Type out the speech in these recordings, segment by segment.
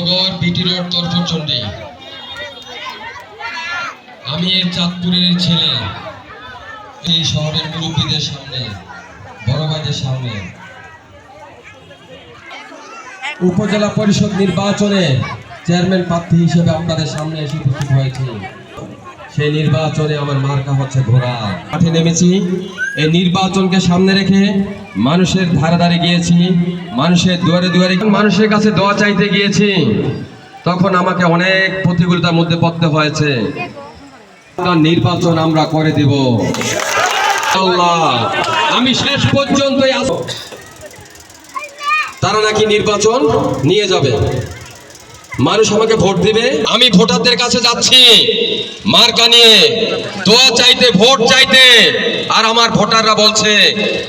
নগর BT road তরফচন্ডী আমি এর চাঁদপুরের ছেলে। এই শহরের মুরব্বীদের সামনে, বড় ভাইদের সামনে। উপজেলা পরিষদ নির্বাচনে চেয়ারম্যান প্রার্থী হিসেবে আপনাদের সামনে এসে উপস্থিত হয়েছি। সেই নির্বাচনে আমার মার্কা হচ্ছে ঘোড়া। মাঠে নেমেছি। এই নির্বাচনকে সামনে রেখে মানুষের ধারে ধারে গিয়েছি। মানুষের দুয়ারে দুয়ারে মানুষের কাছে দোয়া চাইতে গিয়েছি। তখন আমাকে অনেক প্রতিকূলতার মধ্যে পড়তে হয়েছে। নির্বাচন আমরা করে দিব। আমি শেষ পর্যন্তই তারা নাকি নির্বাচন নিয়ে যাবে। মানুষ আমাকে ভোট দিবে? আমি ভোটারদের কাছে যাচ্ছি। মার্কা নিয়ে, দোয়া চাইতে, ভোট চাইতে। আর আমার ভোটাররা বলছে,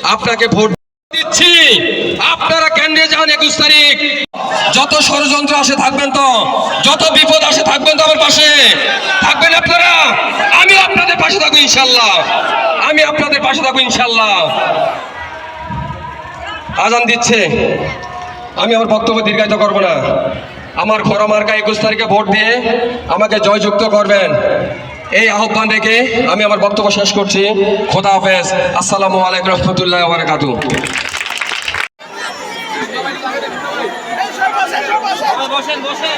আপনাকে ভোট দিচ্ছি। আপনারা কেন্দ্রে যান একুশ তারিখ। যত ষড়যন্ত্র আসে থাকবেন তো, যত বিপদ আসে থাকবেন তো আমার পাশে। থাকবেন আপনারা? আমি আপনাদের পাশে থাকব ইনশাল্লাহ। আমি আপনাদের পাশে থাকব ইনশাল্লাহ। আজান দিচ্ছে। আমি আমার বক্তব্য দীর্ঘায়িত করব না। আমার ঘর মার্কা একুশ তারিখে ভোট দিয়ে আমাকে জয়যুক্ত করবেন এই আহ্বান রেখে আমি আমার বক্তব্য শেষ করছি খোদা হাফেজ আসসালামু আলাইকুম রহমতুল্লাহ বারাকাতু বসেন বসেন